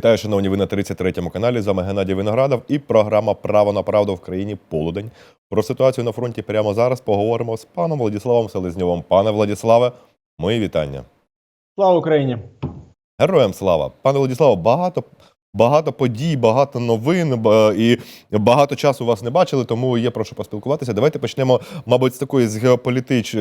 Вітаю, шановні, ви на 33-му каналі. З вами Геннадій Виноградов і програма Право на правду в країні Полудень. Про ситуацію на фронті прямо зараз поговоримо з паном Владиславом Селезньовим. Пане Владиславе, мої вітання. Слава Україні! Героям слава! Пане Владиславе, багато, багато подій, багато новин і багато часу вас не бачили, тому є про що поспілкуватися. Давайте почнемо, мабуть, з такої з геополітич...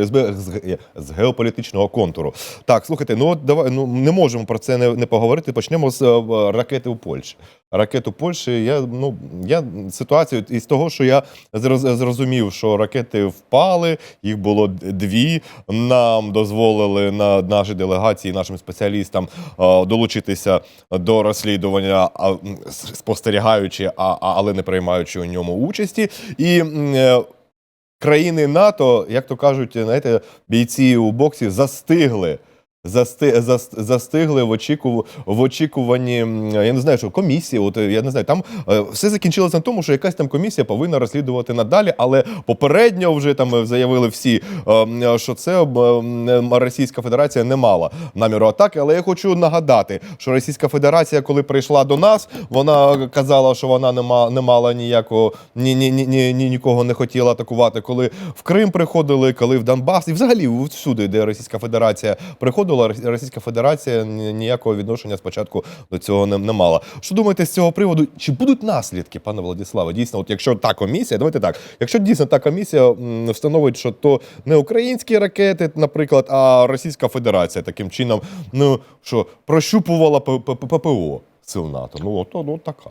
з геополітичного контуру. Так, слухайте, ну от давай ну не можемо про це не, не поговорити. Почнемо з е, ракети у Польщі. Ракету Польщі. Я ну я ситуацію із того, що я зрозумів, що ракети впали, їх було дві. Нам дозволили на нашій делегації, нашим спеціалістам долучитися до розслідування, спостерігаючи, а- але не приймаючи у ньому участі. І е, країни НАТО, як то кажуть, знаєте, бійці у боксі застигли. Засти, зас- застигли в очікув, в очікуванні. Я не знаю, що комісія. От я не знаю, там е, все закінчилося на тому, що якась там комісія повинна розслідувати надалі, але попередньо вже там е, заявили всі, е, що це Російська Федерація не мала наміру атаки. Але я хочу нагадати, що Російська Федерація, коли прийшла до нас, вона казала, що вона не, ма, не мала ніякого ні, ні, ні, ні, ні, нікого не хотіла атакувати. Коли в Крим приходили, коли в Донбас, і взагалі всюди, де Російська Федерація приходила, Рос- Російська Федерація ніякого відношення спочатку до цього не, не мала. Що думаєте з цього приводу? Чи будуть наслідки, пане Владиславе? Дійсно, от якщо та комісія, давайте так, якщо дійсно та комісія встановить, що то не українські ракети, наприклад, а Російська Федерація таким чином, ну що прощупувала ППО сил НАТО. Ну, то ну така.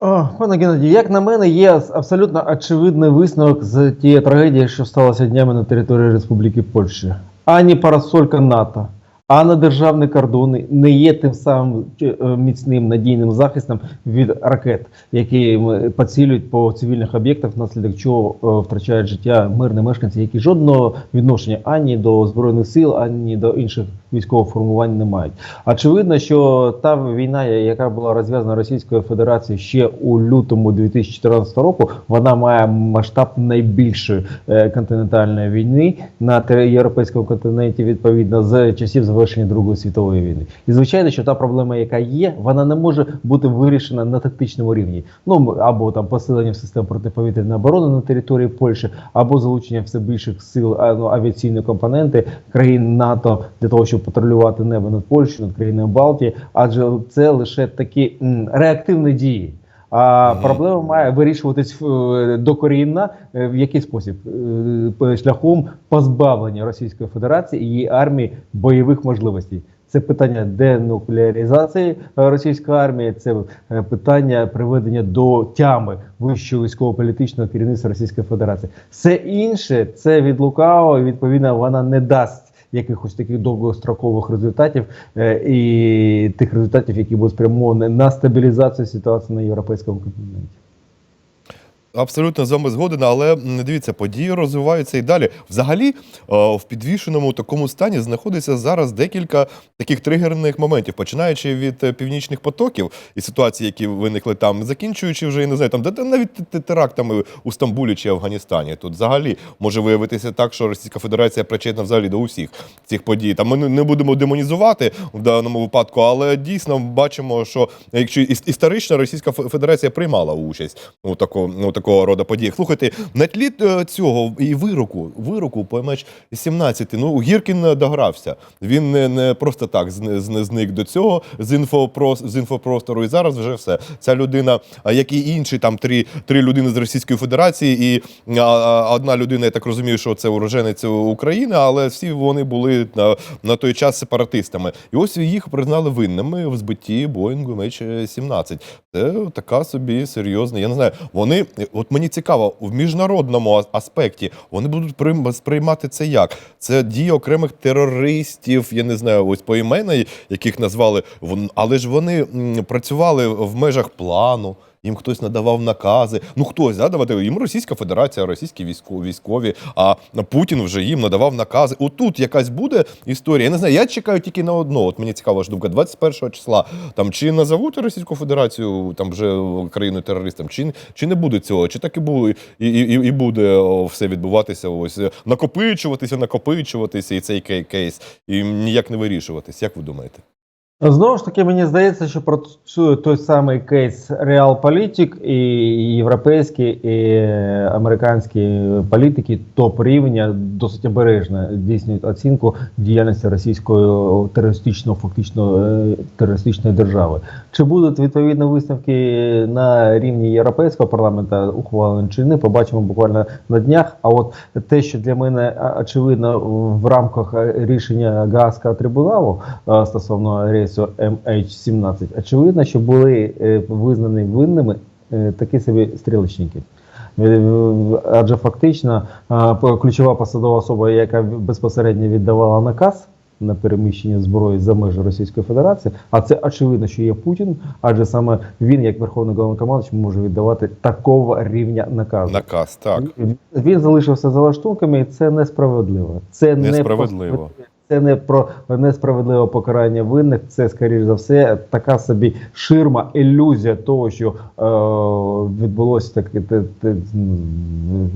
О, пане Геннадій, як на мене, є абсолютно очевидний висновок з тієї трагедії, що сталося днями на території Республіки Польща. Ані парасолька НАТО, ані державні кордони не є тим самим е, міцним надійним захистом від ракет, які поцілюють по цивільних об'єктах, внаслідок чого е, втрачають життя мирні мешканці, які жодного відношення ані до збройних сил, ані до інших військових формувань не мають. Очевидно, що та війна, яка була розв'язана Російською Федерацією ще у лютому 2014 року, вона має масштаб найбільшої е, континентальної війни на європейському континенті, відповідно з часів завершення Другої світової війни. І звичайно, що та проблема, яка є, вона не може бути вирішена на тактичному рівні. Ну або там посилення систем протиповітряної оборони на території Польщі, або залучення все більших сил ну, авіаційної компоненти країн НАТО для того, щоб патрулювати небо над Польщею, над країнами Балтії, адже це лише такі м, реактивні дії. А проблема має вирішуватись е, докорінно е, в який спосіб Е, шляхом позбавлення Російської Федерації і її армії бойових можливостей. Це питання денуклеаризації російської армії, це питання приведення до тями вищого військово-політичного керівництва Російської Федерації. Все інше це від лукавого, і відповідно вона не дасть якихось таких довгострокових результатів е, і тих результатів, які будуть спрямовані на стабілізацію ситуації на європейському континенті. Абсолютно з вами згоден, але дивіться, події розвиваються і далі. Взагалі, е, в підвішеному такому стані знаходиться зараз декілька таких тригерних моментів, починаючи від е, північних потоків і ситуацій, які виникли там, закінчуючи вже я не знаю, там де, навіть те- те- терактами у Стамбулі чи Афганістані. Тут взагалі може виявитися так, що Російська Федерація причетна взагалі до усіх цих подій. Там ми не- будемо демонізувати в даному випадку, але дійсно бачимо, що якщо іс- історично Російська Федерація приймала участь у такого, у такого роду подіях. Слухайте, на тлі е, цього і вироку, вироку по МЕЧ 17, ну Гіркін е, догрався. Він не, не просто так зни- зни- зник до цього з інфопрос, з інфопростору. І зараз вже все. Ця людина, як і інші, там три, три людини з Російської Федерації, і одна людина, я так розумію, що це уроженець України, але всі вони були на, на той час сепаратистами. І ось їх признали винними в збитті Боїнгу МЕЧ-17. Це така собі серйозна. Я не знаю. Вони, от мені цікаво, в міжнародному аспекті вони будуть прийм- сприймати це як? Це дії окремих терористів, я не знаю, ось по імені, яких назвали. Але ж вони працювали в межах плану. Їм хтось надавав накази. Ну хтось да, давати їм Російська Федерація, російські військові. А Путін вже їм надавав накази. Отут якась буде історія. Я не знаю. Я чекаю тільки на одно. От мені цікава ж думка. 21 числа там чи назовуть Російську Федерацію там вже країною терористом, чи чи не буде цього, чи так і буде і, і, і буде все відбуватися. Ось накопичуватися, накопичуватися, і цей кейс і ніяк не вирішуватись. Як ви думаєте? Знову ж таки, мені здається, що працює той самий кейс Realpolitik і європейські і американські політики топ рівня досить обережно здійснюють оцінку діяльності російської терористичної, фактично е, терористичної держави. Чи будуть відповідні висновки на рівні європейського парламенту ухвалені чи не, побачимо буквально на днях. А от те, що для мене очевидно в рамках рішення Гаазького трибуналу е, стосовно рейсу MH17, очевидно, що були е, визнані винними е, такі собі стрілочники. Е, Адже фактично ключова посадова особа, яка безпосередньо віддавала наказ на переміщення зброї за межі Російської Федерації, а це очевидно, що є Путін, адже саме він, як Верховний головнокомандуючий, може віддавати такого рівня наказу. Наказ, так. Він- залишився за лаштунками, і це несправедливо. Це Несправедливо. про- це не про несправедливе покарання винних. Це скоріш за все така собі ширма, ілюзія того, що е, відбулося таке те, те,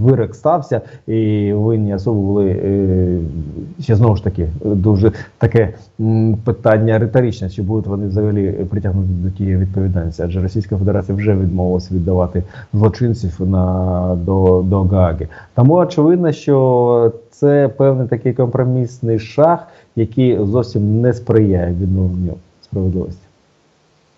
вирок стався, і винні особи були е, ще знову ж таки дуже таке питання риторичне, чи будуть вони взагалі притягнуті до тієї відповідальності, адже Російська Федерація вже відмовилася віддавати злочинців на до, до Гааги. Тому очевидно, що це певний такий компромісний шаг, який зовсім не сприяє відновленню справедливості.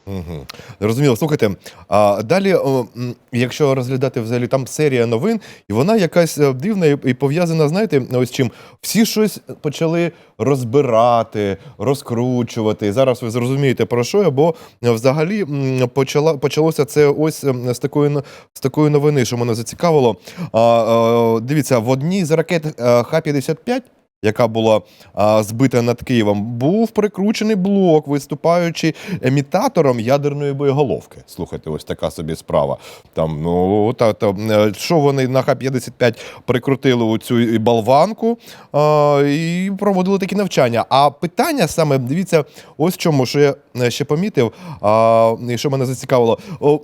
Угу. Зрозуміло. Слухайте, а далі, о, якщо розглядати взагалі там серія новин, і вона якась е, дивна і пов'язана, знаєте, ось чим всі щось почали розбирати, розкручувати. Зараз ви зрозумієте про що бо е, взагалі почала почалося це ось ем, з такої з такої новини, що мене зацікавило. А, а, дивіться, в одній з ракет е, Х-55 яка була а, збита над Києвом, був прикручений блок, виступаючи емітатором ядерної боєголовки. Слухайте, ось така собі справа. Там, ну, та, та, е, що вони на Х-55 прикрутили у цю болванку а, і проводили такі навчання. А питання саме, дивіться, ось чому, що я е, ще помітив, а, що мене зацікавило.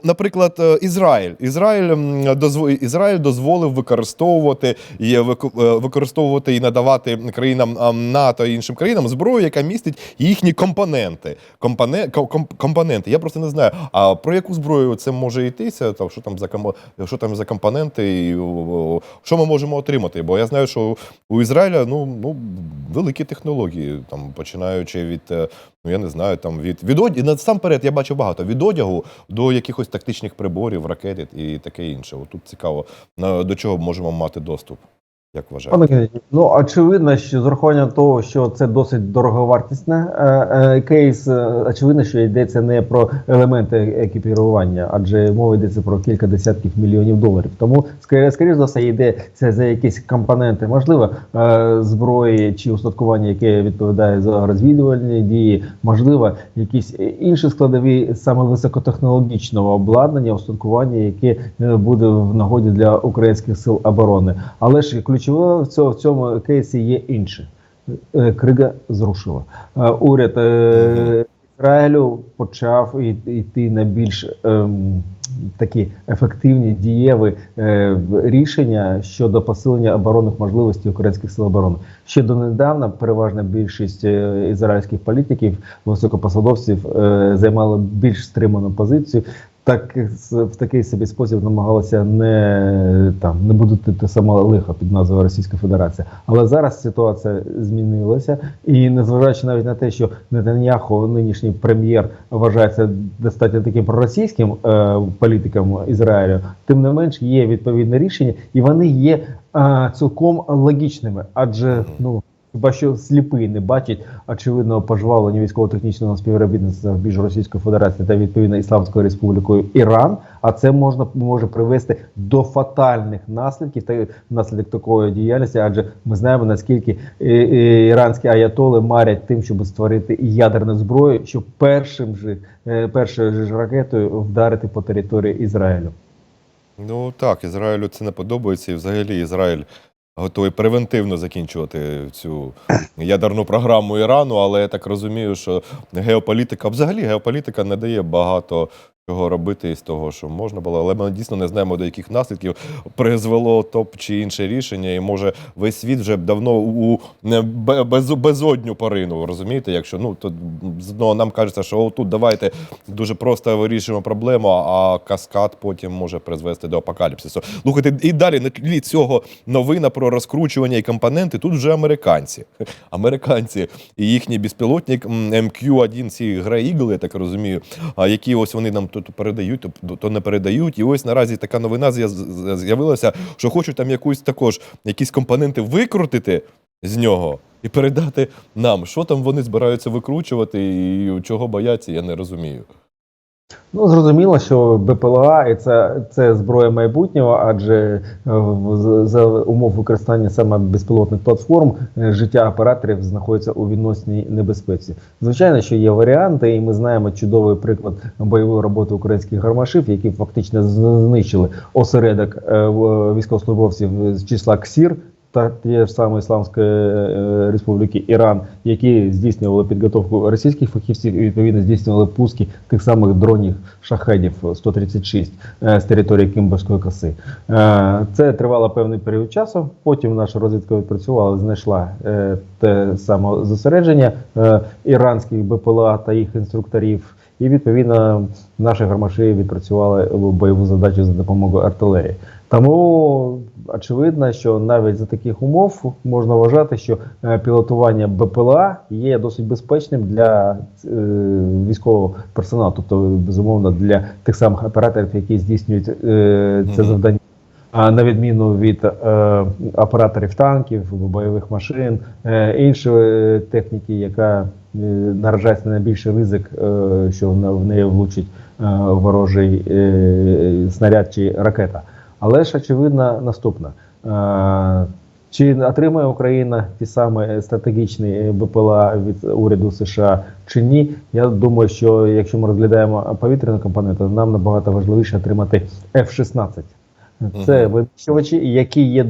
Наприклад, е, Ізраїль. Ізраїль, м, Ізраїль дозволив використовувати і використовувати і надавати країнам НАТО і іншим країнам зброю, яка містить їхні компоненти. Компоне, ко- компоненти. Я просто не знаю. А про яку зброю це може йтися? Там що там за що там за компоненти, і що ми можемо отримати? Бо я знаю, що у Ізраїля ну, ну великі технології, там починаючи від. е, Ну, я не знаю, там від, від одягу, насамперед я бачу багато від одягу до якихось тактичних приборів, ракет і таке інше. От тут цікаво, до чого можемо мати доступ, як вважаєте? Пане ну очевидно, що з урахуванням того, що це досить дороговартісний е, е, кейс, е, очевидно, що йдеться не про елементи екіпірування, адже мова йдеться про кілька десятків мільйонів доларів. Тому скоріш за все йде це за якісь компоненти, можливо, зброї чи устаткування, яке відповідає за розвідувальні дії, можливо, якісь інші складові саме високотехнологічного обладнання, устаткування, яке буде в нагоді для українських сил оборони. Але ж ключове в цьому, в цьому кейсі є інше. Е, Крига зрушила. Е, Уряд е, Ізраїлю почав йти на більш ем, такі ефективні дієві е, рішення щодо посилення оборонних можливостей українських сил оборони. Ще донедавна переважна більшість ізраїльських політиків, високопосадовців е, займали більш стриману позицію. Так в такий собі спосіб намагалися не там не будути те саме лихо під назвою Російська Федерація. Але зараз ситуація змінилася, і незважаючи навіть на те, що Нетаньяху, нинішній прем'єр, вважається достатньо таким проросійським е, політиком Ізраїлю, тим не менш є відповідне рішення, і вони є е, цілком логічними, адже ну. Хіба що сліпий не бачить очевидного пожвавлення військово-технічного співробітництва між Російською Федерацією та відповідно Ісламською Республікою Іран, а це можна може привести до фатальних наслідків та наслідок такої діяльності, адже ми знаємо наскільки е, е, іранські аятоли марять тим, щоб створити ядерну зброю, щоб першим же е, першою ж ракетою вдарити по території Ізраїлю. Ну так, Ізраїлю це не подобається, і взагалі Ізраїль готовий превентивно закінчувати цю ядерну програму Ірану, але я так розумію, що геополітика, взагалі геополітика не дає багато чого робити із того, що можна було, але ми дійсно не знаємо, до яких наслідків призвело то чи інше рішення, і може весь світ вже давно у без, безодню поринув, розумієте? Якщо ну то одного нам кажеться, що отут давайте дуже просто вирішуємо проблему, а каскад потім може призвести до апокаліпсису. Слухайте, і далі на тлі цього новина про розкручування і компоненти. Тут вже американці. Американці і їхній безпілотник м, MQ-1, ці гра Eagle, я так розумію, які ось вони нам тут передають, то, то не передають. І ось наразі така новина з'яв- з'явилася, що хочуть там якусь також якісь компоненти викрутити з нього і передати нам. Що там вони збираються викручувати і чого бояться, я не розумію. Ну, зрозуміло, що БПЛА і це, це зброя майбутнього, адже е, в- за умов використання саме безпілотних платформ е, життя операторів знаходиться у відносній небезпеці. Звичайно, що є варіанти, і ми знаємо чудовий приклад бойової роботи українських гармашів, які фактично знищили осередок е, військовослужбовців з числа КСІР. Та тієї ж самої Ісламської е, Республіки Іран, які здійснювали підготовку російських фахівців і відповідно здійснювали пуски тих самих дронів шахедів 136 е, з території Кимберської коси. Е, Це тривало певний період часу. Потім наша розвідка відпрацювала, знайшла е, те саме зосередження е, іранських БПЛА та їх інструкторів. І відповідно наші гармаші відпрацювали бойову задачу за допомогою артилерії. Тому очевидно, що навіть за таких умов можна вважати, що е, пілотування БПЛА є досить безпечним для е, військового персоналу, тобто безумовно для тих самих операторів, які здійснюють е, це завдання. А на відміну від е, операторів танків, бойових машин, е, іншої техніки, яка наражається на найбільший ризик, е, що в, неї влучить е, ворожий е, снаряд чи ракета. Але ж очевидно наступне. Е, чи отримає Україна ті самі стратегічні БПЛА від уряду США чи ні? Я думаю, що якщо ми розглядаємо повітряну компоненту, нам набагато важливіше отримати F-16. Це винищувачі, які є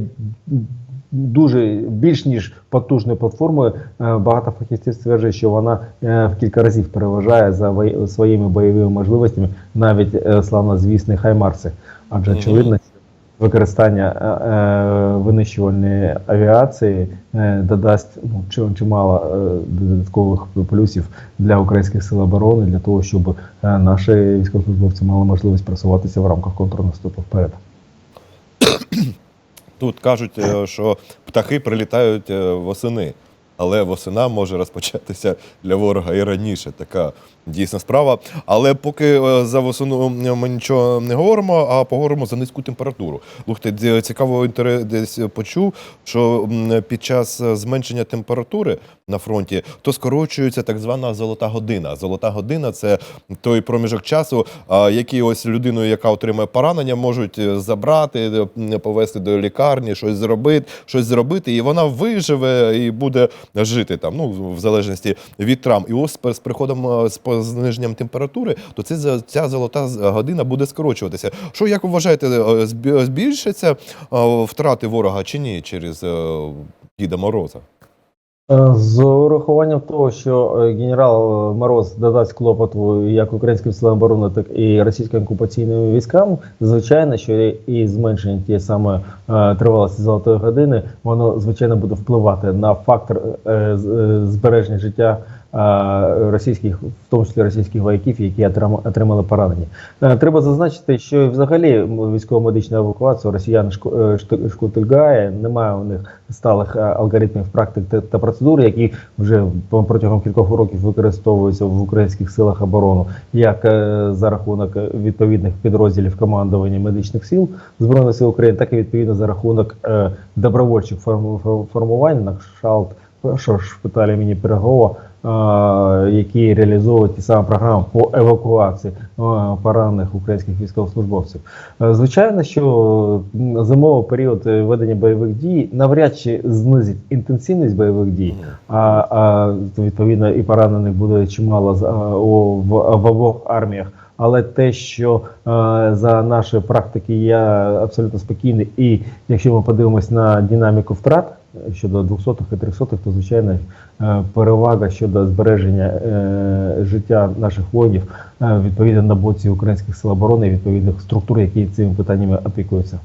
дуже більш ніж потужною платформою. Е, Багато фахівців стверджує, що вона е, в кілька разів переважає за своїми бойовими можливостями навіть е, славнозвісні хаймарси. Адже очевидно, використання е, винищувальної авіації е, додасть ну, чи- чимало е, додаткових плюсів для українських сил оборони для того, щоб е, наші військовослужбовці мали можливість просуватися в рамках контрнаступу вперед. Тут кажуть, е, що птахи прилітають е, восени, але восена може розпочатися для ворога і раніше. Така дійсна справа. Але поки е, за восену ми нічого не говоримо, а поговоримо за низьку температуру. Слухайте, д- цікаво десь почув, що під час зменшення температури на фронті то скорочується так звана золота година. Золота година це той проміжок часу, який ось людину, яка отримує поранення, можуть е, забрати, повезти до лікарні, щось зробити, щось зробити, і вона виживе і буде жити там. Ну в залежності від травм. І ось з приходом е, з зниженням температури, то це ця золота година буде скорочуватися. Що як ви вважаєте, е, збі- збільшаться е, втрати ворога чи ні через Діда Мороза? Е, З урахуванням того, що е, генерал Мороз додасть клопоту як українським силам оборони, так і російським окупаційним військам, звичайно, що і- зменшення тієї самої е, тривалості золотої години, воно звичайно буде впливати на фактор е, е, збереження життя е, російських, в тому числі російських вояків, які отримали поранення. Е, Треба зазначити, що взагалі військово-медичну евакуацію росіян е, шкутильгає, немає у них сталих е, алгоритмів практик та, процедур, які вже протягом кількох років використовуються в українських силах оборони, як е, за рахунок е, відповідних підрозділів командування медичних сил збройних сил України, так і відповідно за рахунок е, добровольчих форму- формувань на кшталт першого шпиталю імені Пирогова, е, які реалізовують ті самі програми по евакуації е, поранених українських військовослужбовців. Е, Звичайно, що зимовий період е, ведення бойових дій навряд чи знизить інтенсивність бойових дій, а, а відповідно і поранених буде чимало з- в, в обох арміях. Але те, що е, за наші практики я абсолютно спокійний, і якщо ми подивимось на динаміку втрат е, щодо 200-х і 300-х, то звичайно е, перевага щодо збереження е, життя наших воїнів е, відповідно на боці українських сил оборони і відповідних структур, які цими питаннями опікуються.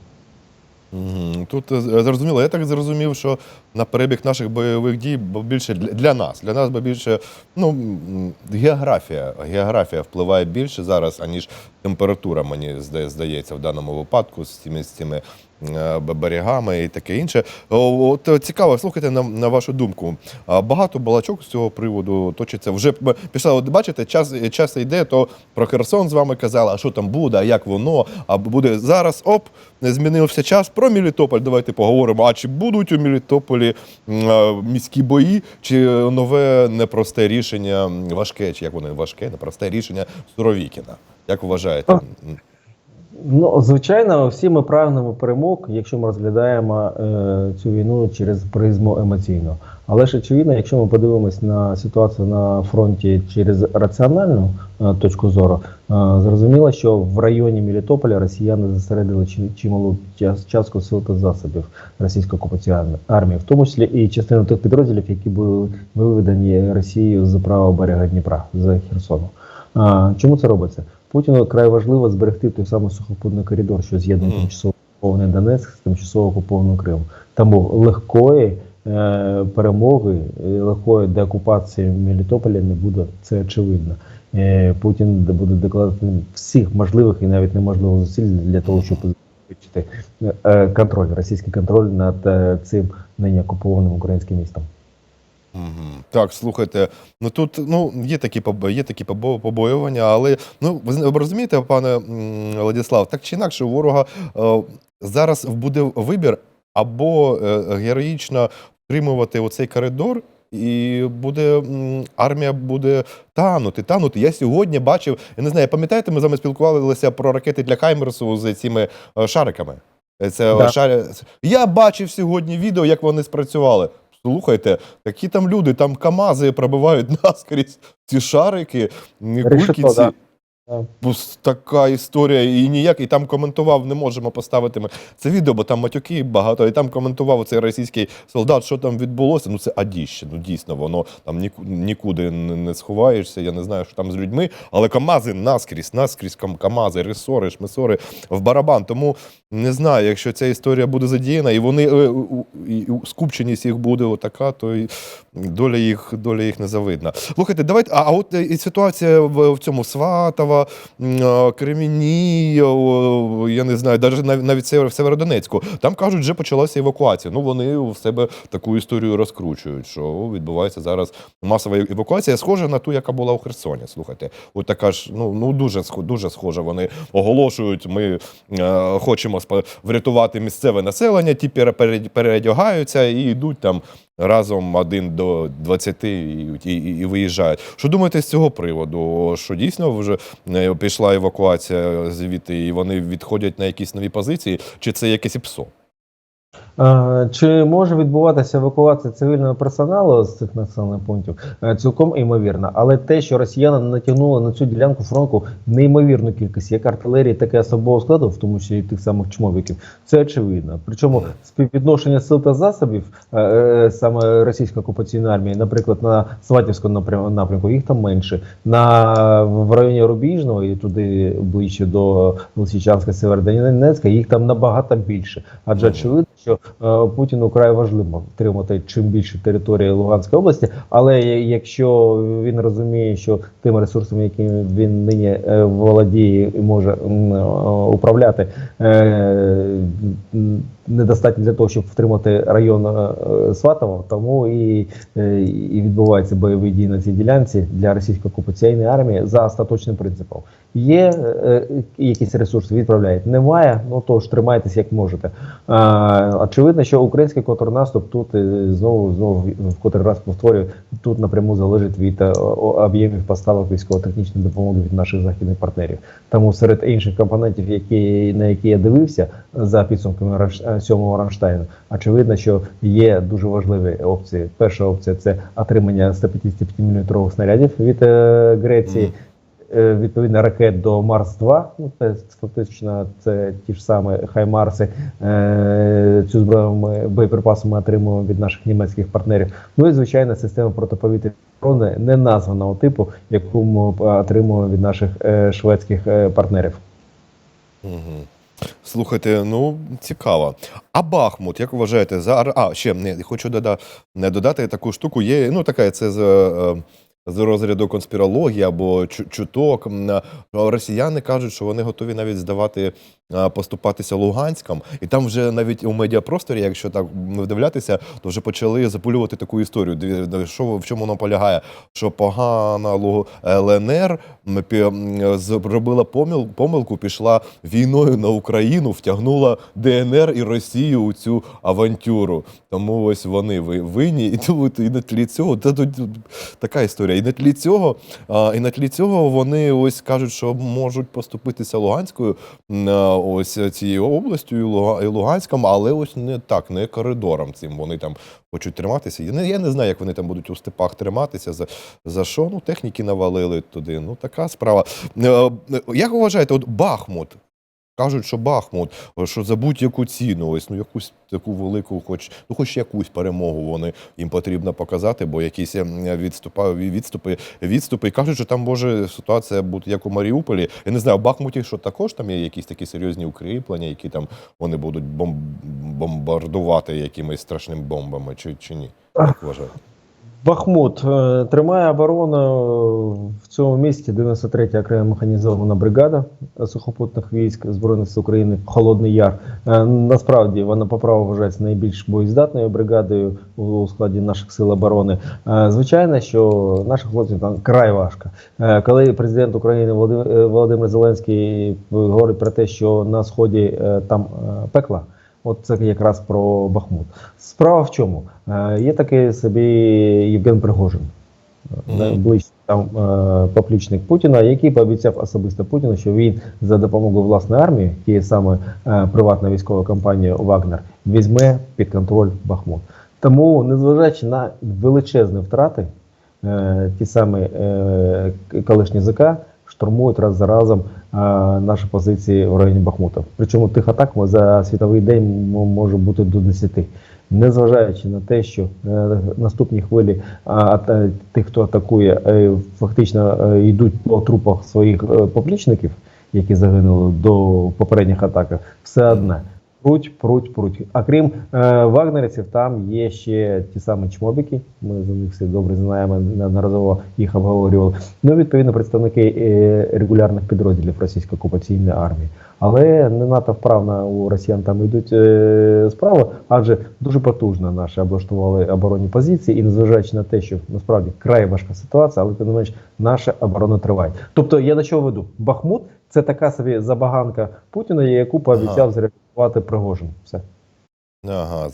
Тут зрозуміло. Я так зрозумів, що на перебіг наших бойових дій більше для, нас. Для нас більше ну, географія. Географія впливає більше зараз, аніж температура, мені здається, в даному випадку з цими, з цими берегами і таке інше. От е, цікаво, слухайте на, на вашу думку. Багато балачок з цього приводу точиться. Вже пішла, от бачите, час, час йде, то про Херсон з вами казали, а що там буде, а як воно, а буде зараз, оп, змінився час. Про Мелітополь давайте поговоримо. А чи будуть у Мелітополі м, е, міські бої, чи нове непросте рішення, важке, чи як воно важке, непросте рішення Суровікіна? Як вважаєте? Ну, звичайно, всі ми прагнемо перемог, якщо ми розглядаємо е, цю війну через призму емоційну. Але ж очевидно, якщо ми подивимось на ситуацію на фронті через раціональну е, точку зору, е, зрозуміло, що в районі Мелітополя росіяни зосередили чи- чималу частку сил та засобів російської окупаційної армії, в тому числі і частину тих підрозділів, які були виведені Росією з правого берега Дніпра з Херсону. А, чому це робиться? Путіну край важливо зберегти той самий сухопутний коридор, що з'єднує Мгм. тимчасово окупований Донецьк з тимчасово окупованим Кримом. Тому легкої е, перемоги, е, легкої деокупації Мелітополя не буде, це очевидно. Е, Путін буде докладати всіх можливих і навіть неможливих зусиль для того, щоб забезпечити е, контроль, російський контроль над е, цим нині окупованим українським містом. Мгм. Так, слухайте, ну тут ну є такі є такі побоювання, але ну ви розумієте, пане Владислав, так чи інакше, у ворога е, зараз буде вибір або е, героїчно втримувати оцей коридор. І буде армія буде танути, танути. Я сьогодні бачив, я не знаю, пам'ятаєте, ми з вами спілкувалися про ракети для Хаймерсу з цими е, шариками. Е, Це Да. шари... Я бачив сьогодні відео, як вони спрацювали. Слухайте, такі там люди, там КАМАЗи пробивають наскрізь ці шарики, кульки ці. да. Пус- Така історія, і ніяк, і там коментував, не можемо поставити ми це відео, бо там матюки багато, і там коментував цей російський солдат, що там відбулося. Ну це адіще. Ну дійсно, воно там нікуди не сховаєшся. Я не знаю, що там з людьми, але КАМАЗи наскрізь, наскрізь КАМАЗи, ресори, шмесори в барабан. Тому не знаю, якщо ця історія буде задіяна, і вони е, і скупченість їх буде отака, то й доля їх, доля їх не завидна. Слухайте, давайте. А, а от е, і ситуація в, в цьому Сватова, о, я не знаю, навіть навіть в Северодонецьку. Там кажуть, вже почалася евакуація. Ну вони в себе таку історію розкручують, що відбувається зараз масова евакуація, схожа на ту, яка була у Херсоні. Слухайте, от така ж, ну ну дуже дуже схожа. Вони оголошують, ми е, хочемо врятувати місцеве населення. Ті пере- пере- переодягаються і йдуть там разом один до 20 і, і, і, і виїжджають. Що думаєте з цього приводу? Що дійсно вже е, пішла евакуація звідти, і вони відходять на якісь нові позиції, чи це якесь ІПСО? Е, Чи може відбуватися евакуація цивільного персоналу з цих населених пунктів? Е, Цілком імовірно. Але те, що росіяни натягнули на цю ділянку фронту неймовірну кількість як артилерії, так і особового складу, в тому числі і тих самих чмовиків, це очевидно. Причому співвідношення сил та засобів е, саме російської окупаційної армії, наприклад, на Сватівському напрям- напрямку, їх там менше. На в районі Рубіжного і туди ближче до Лисичанська, Северодонецька, їх там набагато більше. Адже очевидно, що Путіну край важливо втримати чим більше території Луганської області. Але якщо він розуміє, що тими ресурсами, яким він нині е, володіє і може е, управляти, е, недостатньо для того, щоб втримати район е, Сватово, тому і, е, і відбуваються бойові дії на цій ділянці для російської окупаційної армії за остаточним принципом. Є е, якісь ресурси, відправляють. Немає, ну то ж тримайтеся як можете. Очевидно, що український контрнаступ тут е, знову знову в котрий раз повторюю, тут напряму залежить від е, об'ємів поставок військово-технічної допомоги від наших західних партнерів. Тому серед інших компонентів, які на які я дивився за підсумками е, сьомого Рамштайну, очевидно, що є дуже важливі опції. Перша опція це отримання 155 мм снарядів від е, Греції. Е, відповідно ракет до Марс 2 Ну це фактично це ті ж самі Хаймарси. Е, Цю зброю ми боєприпаси ми отримуємо від наших німецьких партнерів. Ну і звичайно, система протиповітряної оборони не названого типу, яку ми отримуємо від наших е, шведських е, партнерів. Угу. Слухайте, ну цікаво. А Бахмут, як вважаєте, за а ще не хочу дода, не додати таку штуку. Є ну така це з, е, з розряду конспірології або чуток. Росіяни кажуть, що вони готові навіть здавати поступатися Луганськом, і там вже навіть у медіапросторі, якщо так вдивлятися, то вже почали запулювати таку історію. Що в чому воно полягає? Що погана ЛНР зробила помил, помилку, пішла війною на Україну, втягнула ДНР і Росію у цю авантюру. Тому ось вони ви- винні. І тут і на тлі цього та тут така історія. І на тлі цього, і на тлі цього вони ось кажуть, що можуть поступитися Луганською ось цією областю і Луга- і Луганськом, але ось не так, не коридором цим. Вони там хочуть триматися. Я не знаю, як вони там будуть у степах триматися. За, за що? Ну, техніки навалили туди. Ну, така справа. Е, е, Як ви вважаєте, от Бахмут? Кажуть, що Бахмут, що за будь-яку ціну, ось ну якусь таку велику, хоч ну хоч якусь перемогу вони їм потрібно показати, бо якісь ем, відступа, відступи, відступи. І кажуть, що там може ситуація бути як у Маріуполі. Я не знаю, в Бахмуті, що також там є якісь такі серйозні укріплення, які там вони будуть бом- бомбардувати якимись страшними бомбами, чи, чи ні? Як вважаєте? Бахмут е, тримає оборону в цьому місті 93-я окрема механізована бригада сухопутних військ Збройних сил України Холодний Яр. Е, Насправді вона по праву вважається найбільш боєздатною бригадою у складі наших сил оборони. Е, Звичайно, що нашим хлопцям там край важко. Е, Коли президент України Володимир, е, Зеленський говорить про те, що на сході е, там е, пекла. От це якраз про Бахмут. Справа в чому? Е, Є такий собі Євген Пригожин, Мгм. найближчий там е, поплічник Путіна, який пообіцяв особисто Путіну, що він за допомогою власної армії, тієї саме е, приватна військова компанія Вагнер, візьме під контроль Бахмут. Тому, незважаючи на величезні втрати, е, ті самі е, колишні ЗК штурмують раз за разом е, наші позиції в районі Бахмута. Причому тих атак ми за світовий день може бути до 10. Незважаючи на те, що е, наступні хвилі а, ата- тих, хто атакує, е, фактично е, йдуть по трупах своїх е, поплічників, які загинули до попередніх атак, все одне. Пруть, пруть, пруть. А крім е, вагнерівців, там є ще ті самі чмобіки. Ми за них всі добре знаємо, неодноразово їх обговорювали. Ну, відповідно, представники е, регулярних підрозділів російської окупаційної армії. Але не надто вправно у росіян там йдуть е, справи, адже дуже потужно наші облаштували оборонні позиції, і незважаючи на те, що насправді край важка ситуація, але тим не менш наша оборона триває. Тобто я до чого веду? Бахмут це така собі забаганка Путіна, яку пообіцяв Ага. Зреалізувати Пригожин. Все. Ага.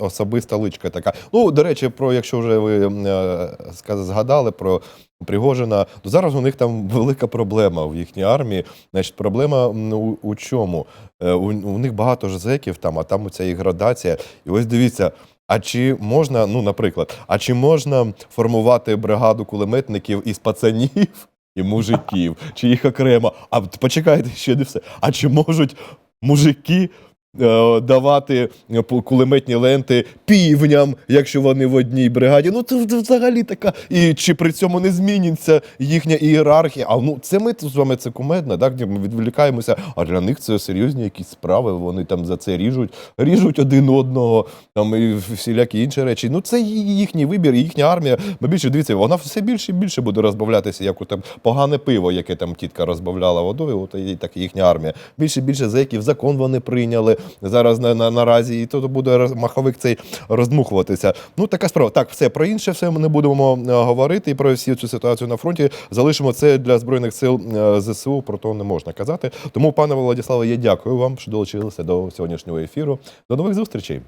Особиста личка така. Ну, до речі, про якщо вже ви е, згадали про Пригожина, то зараз у них там велика проблема в їхній армії. Значить, проблема у, у чому? Е, У, у них багато ж зеків там, а там оця і градація. І ось дивіться. А чи можна, ну, наприклад, а чи можна формувати бригаду кулеметників із пацанів і мужиків, чи їх окремо? А почекайте, ще не все. А чи можуть мужики е, давати е, кулеметні ленти півням, якщо вони в одній бригаді. Ну це взагалі така. І чи при цьому не зміниться їхня ієрархія? А ну це ми з вами це кумедно, так ми відволікаємося. А для них це серйозні якісь справи. Вони там за це ріжуть, ріжуть один одного, там і всілякі інші речі. Ну це їхній вибір, їхня армія. Бо більше дивіться, вона все більше і більше буде розбавлятися, як у там погане пиво, яке там тітка розбавляла водою. От і так їхня армія. Більше більше зеків, закон вони прийняли зараз на, на, наразі, і то буде маховик цей роздмухуватися. Ну така справа. Так, все про інше, все ми не будемо е, говорити. І про всю цю ситуацію на фронті залишимо це для збройних сил е, ЗСУ. Про то не можна казати. Тому, пане Владиславе, я дякую вам, що долучилися до сьогоднішнього ефіру. До нових зустрічей.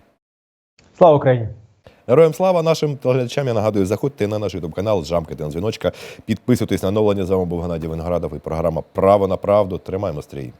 Слава Україні! Героям слава нашим телеглядачам. Я нагадую, заходьте на наш ютуб канал, жамкайте на дзвіночка, підписуйтесь на оновлення. З вами був Геннадій Виноградов і програма Право на правду. Тримаємо стрій.